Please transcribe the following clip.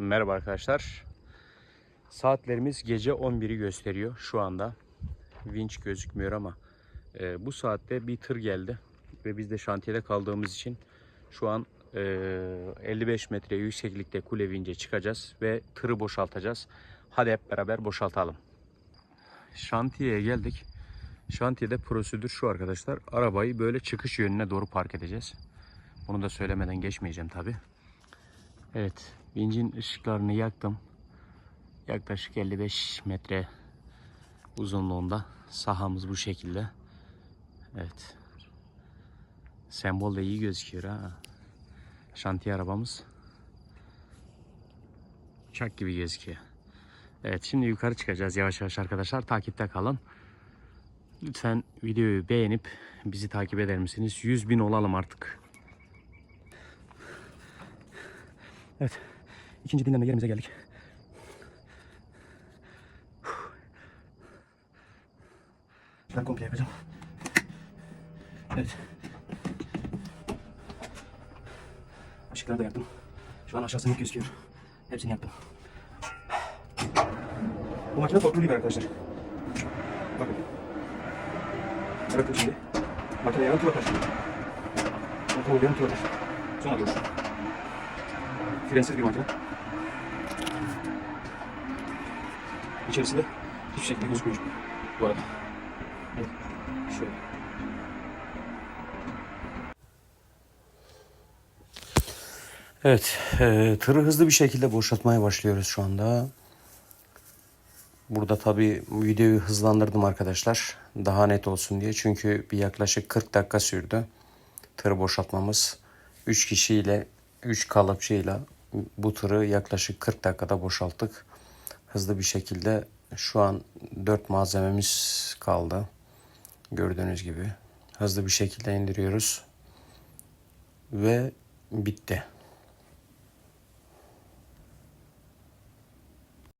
Merhaba arkadaşlar. Saatlerimiz gece 11'i gösteriyor şu anda. Vinç gözükmüyor ama e, bu saatte bir tır geldi ve biz de şantiyede kaldığımız için şu an e, 55 metre yükseklikte kule vince çıkacağız ve tırı boşaltacağız. Hadi hep beraber boşaltalım. Şantiyeye geldik. Şantiyede prosedür şu arkadaşlar. Arabayı böyle çıkış yönüne doğru park edeceğiz. Bunu da söylemeden geçmeyeceğim tabi. Evet, vincin ışıklarını yaktım. Yaklaşık 55 metre uzunluğunda sahamız bu şekilde. Evet. Sembol de iyi gözüküyor ha. Şantiye arabamız. Çak gibi gözüküyor. Evet şimdi yukarı çıkacağız yavaş yavaş arkadaşlar. Takipte kalın. Lütfen videoyu beğenip bizi takip eder misiniz? 100 bin olalım artık. Evet. İkinci dinlenme yerimize geldik. Ben komple yapacağım. Evet. Işıkları da yaktım. Şu an aşağısı net gözüküyor. Hepsini yaktım. Bu makine torklu liber arkadaşlar. Bakın. Bırakın şimdi. Makine yarın tur atar. Motor yarın tur atar. Sonra durur. Frensiz bir makine. İçerisinde hiçbir şekilde gözükmüyor bu arada. Evet. Şöyle. Evet, e, tırı hızlı bir şekilde boşaltmaya başlıyoruz şu anda. Burada tabi videoyu hızlandırdım arkadaşlar. Daha net olsun diye. Çünkü bir yaklaşık 40 dakika sürdü. Tırı boşaltmamız. 3 kişiyle, 3 kalıpçıyla bu tırı yaklaşık 40 dakikada boşalttık. Hızlı bir şekilde şu an 4 malzememiz kaldı. Gördüğünüz gibi. Hızlı bir şekilde indiriyoruz. Ve bitti.